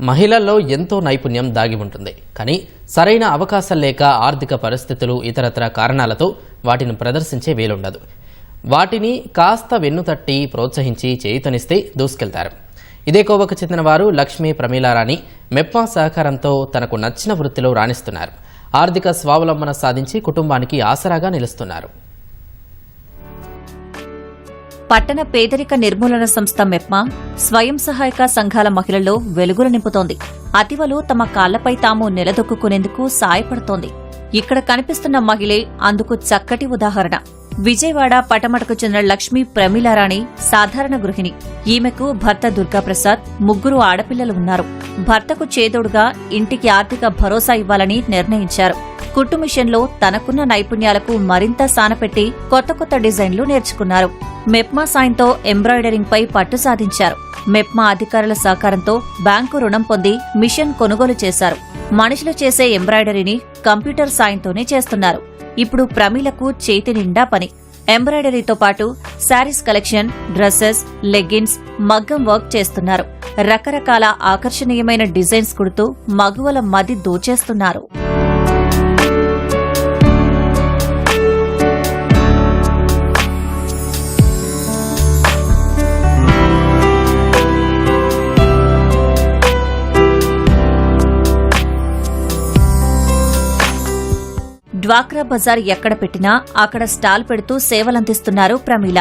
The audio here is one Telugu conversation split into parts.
మహిళల్లో ఎంతో నైపుణ్యం దాగి ఉంటుంది. కానీ సరైన అవకాశం లేక ఆర్థిక పరిస్థితులు ఇతరత్ర కారణాలతో వాటిని ప్రదర్శించే వీలుండదు. వాటిని కాస్త వెన్నుతట్టి ప్రోత్సహించి చేయుతనిస్తే దూసుకెళ్తారు. ఇదే కోవకు చెందిన వారు లక్ష్మీ ప్రమీలారాణి మెప్పా సహకారంతో తనకు నచ్చిన వృత్తిలో రాణిస్తున్నారు. ఆర్థిక స్వావలంబన సాధించి కుటుంబానికి ఆసరాగా నిలుస్తున్నారు. పట్టణ పేదరిక నిర్మూలన సంస్థ మెప్మా స్వయం సహాయక సంఘాల మహిళల్లో వెలుగులు నింపుతోంది. అతివలు తమ కాళ్ళపై తాము నిలదొక్కునేందుకు సాయపడుతోంది. ఇక్కడ కనిపిస్తున్న మహిళే అందుకు చక్కటి ఉదాహరణ. విజయవాడ పటమటకు చెందిన లక్ష్మీ ప్రమీలారాణి సాధారణ గృహిణి. ఈమెకు భర్త దుర్గాప్రసాద్ ముగ్గురు ఆడపిల్లలు ఉన్నారు. భర్తకు చేదోడుగా ఇంటికి ఆర్థిక భరోసా ఇవ్వాలని నిర్ణయించారు. కుట్టు మిషన్లో తనకున్న నైపుణ్యాలకు మరింత సానపెట్టి కొత్త కొత్త డిజైన్లు నేర్చుకున్నారు. మెప్మా సాయంతో ఎంబ్రాయిడరింగ్పై పట్టు సాధించారు. మెప్మా అధికారుల సహకారంతో బ్యాంకు రుణం పొంది మిషన్ కొనుగోలు చేశారు. మనుషులు చేసే ఎంబ్రాయిడరీని కంప్యూటర్ సాయంతోనే చేస్తున్నారు. ఇప్పుడు ప్రమీలకు చేతి నిండా పని. ఎంబ్రాయిడరీతో పాటు శారీస్ కలెక్షన్ డ్రెస్సెస్ లెగ్గిన్స్ మగ్గం వర్క్ చేస్తున్నారు. రకరకాల ఆకర్షణీయమైన డిజైన్స్ కుడుతూ మగువల మది దోచేస్తున్నారు. డ్వాక్రా బజార్ ఎక్కడ పెట్టినా అక్కడ స్టాల్ పెడుతూ సేవలందిస్తున్నారు ప్రమీల.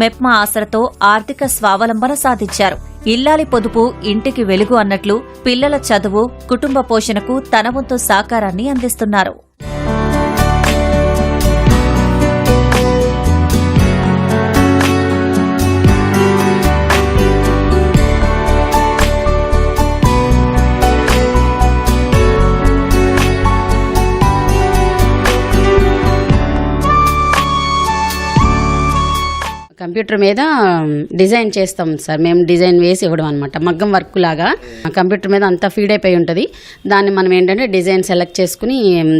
మెప్మా ఆసరతో ఆర్థిక స్వావలంబన సాధించారు. ఇల్లాలి పొదుపు ఇంటికి వెలుగు అన్నట్లు పిల్లల చదువు కుటుంబ పోషణకు తన వంతు సహకారాన్ని అందిస్తున్నారు. కంప్యూటర్ మీద డిజైన్ చేస్తాం సార్. మేము డిజైన్ వేసి ఇవ్వడం అనమాట మగ్గం వర్క్ లాగా. కంప్యూటర్ మీద అంతా ఫీడ్ అయిపోయి ఉంటుంది. దాన్ని మనం ఏంటంటే డిజైన్ సెలెక్ట్ చేసుకుని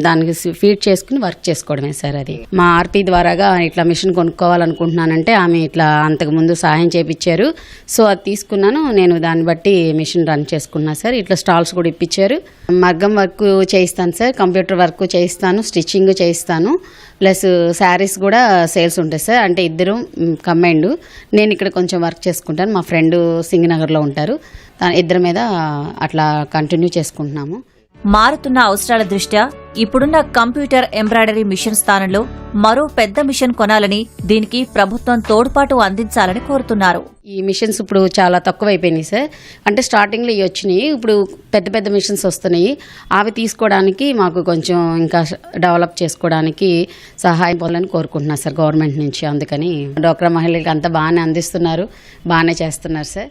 దానికి ఫీడ్ చేసుకుని వర్క్ చేసుకోవడమే సార్ అది. మా ఆర్పి ద్వారాగా ఇట్లా మిషన్ కొనుక్కోవాలనుకుంటున్నానంటే ఆమె ఇట్లా అంతకు ముందు సహాయం చేపించారు సో అది తీసుకున్నాను. నేను దాన్ని బట్టి మిషన్ రన్ చేసుకున్నా సార్. ఇట్లా స్టాల్స్ కూడా ఇప్పించారు మగ్గం వర్క్ చేయిస్తాను సార్. కంప్యూటర్ వర్క్ చేయిస్తాను. స్టిచ్చింగ్ చేయిస్తాను. ప్లస్ శారీస్ కూడా సేల్స్ ఉంటాయి సార్. అంటే ఇద్దరు కమ్మైండ్ నేను ఇక్కడ కొంచెం వర్క్ చేసుకుంటాను. మా ఫ్రెండ్ సింగనగర్లో ఉంటారు. ఇద్దరి మీద అట్లా కంటిన్యూ చేసుకుంటున్నాము. మారుతున్న అవసరాల దృష్ట్యా ఇప్పుడున్న కంప్యూటర్ ఎంబ్రాయిడరీ మిషన్ స్థానంలో మరో పెద్ద మిషన్ కొనాలని దీనికి ప్రభుత్వం తోడ్పాటు అందించాలని కోరుతున్నారు. ఈ మిషన్స్ ఇప్పుడు చాలా తక్కువ అయిపోయినాయి సార్. అంటే స్టార్టింగ్లో ఇవి వచ్చినాయి ఇప్పుడు పెద్ద పెద్ద మిషన్స్ వస్తున్నాయి. అవి తీసుకోవడానికి మాకు కొంచెం ఇంకా డెవలప్ చేసుకోవడానికి సహాయం పొందాలని కోరుకుంటున్నారు సార్ గవర్నమెంట్ నుంచి. అందుకని డోక్రా మహిళలకి అంతా బాగానే అందిస్తున్నారు బాగానే చేస్తున్నారు సార్.